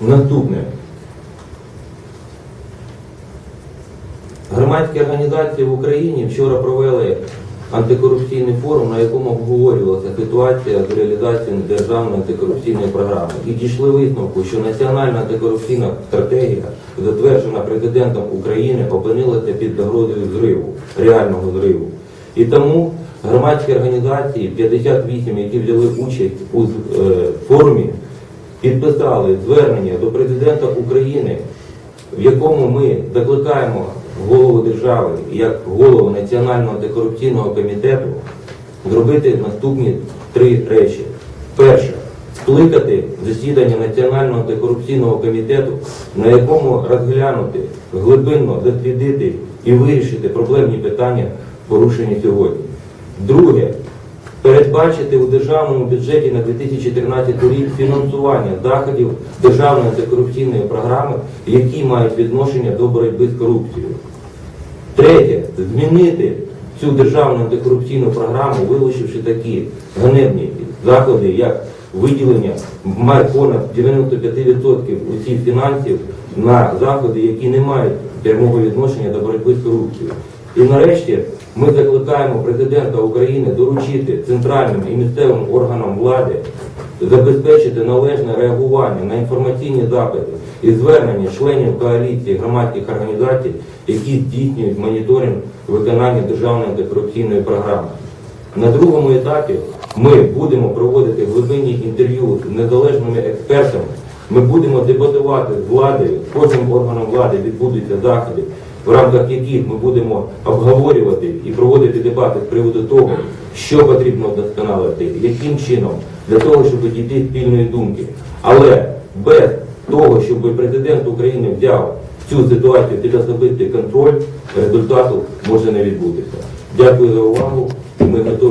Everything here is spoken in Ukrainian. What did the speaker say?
Наступне. Громадські організації в Україні вчора провели антикорупційний форум, на якому обговорювалася ситуація з реалізацією державної антикорупційної програми. І дійшли висновку, що національна антикорупційна стратегія, затверджена президентом України, опинилася під загрозою зриву, реального зриву. І тому громадські організації, 58, які взяли участь у е, форумі, підписали звернення до президента України, в якому ми закликаємо голову держави як голову Національного антикорупційного комітету зробити наступні три речі. Перше, скликати засідання Національного антикорупційного комітету, на якому розглянути, глибинно дослідити і вирішити проблемні питання, порушені сьогодні. Друге, передбачити у державному бюджеті на 2014 рік фінансування заходів державної антикорупційної програми, які мають відношення до боротьби з корупцією. Третє, змінити цю державну антикорупційну програму, вилучивши такі ганебні заходи, як виділення май- понад 95% усіх фінансів на заходи, які не мають прямого відношення до боротьби з корупцією. І нарешті ми закликаємо президента України доручити центральним і місцевим органам влади забезпечити належне реагування на інформаційні запити і звернення членів коаліції громадських організацій, які здійснюють моніторинг виконання державної антикорупційної програми. На другому етапі ми будемо проводити глибинні інтерв'ю з незалежними експертами. Ми будемо дебатувати владою, кожним органом влади відбудуться заходи, в рамках яких ми будемо обговорювати і проводити дебати з приводу того, що потрібно вдосконалити, яким чином, для того, щоб дійти спільної думки. Але без того, щоб президент України взяв цю ситуацію під особистий контроль, результату може не відбутися. Дякую за увагу. Ми готові.